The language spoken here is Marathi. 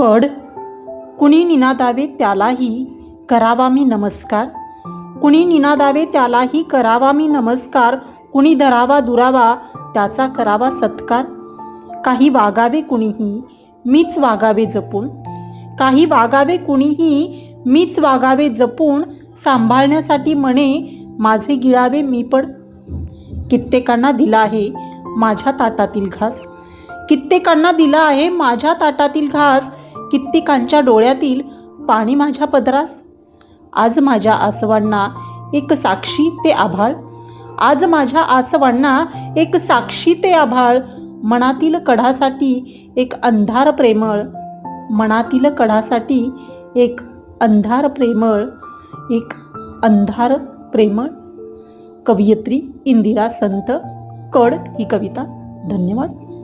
कड. कुणी निनादावे त्यालाही करावा मी नमस्कार. कुणी निनादावे त्यालाही करावा मी नमस्कार. कुणी धरावा दुरावा त्याचा करावा सत्कार. काही वागावे कुणीही मीच वागावे जपून. काही वागावे कुणीही मीच वागावे जपून. सांभाळण्यासाठी म्हणे माझे गिळावे मी पण. कित्येकांना दिला आहे माझ्या ताटातील घास. कित्येकांना दिला आहे माझ्या ताटातील घास कित्येकांच्या डोळ्यातील पाणी माझ्या पदरास. आज माझ्या आसवांना एक साक्षी ते आभाळ. आज माझ्या आसवांना एक साक्षी ते आभाळ. मनातील कढासाठी एक अंधार प्रेमळ. मनातील कढासाठी एक अंधार प्रेमळ. एक अंधार प्रेमळ. कवयित्री इंदिरा संत कड ही कविता. धन्यवाद.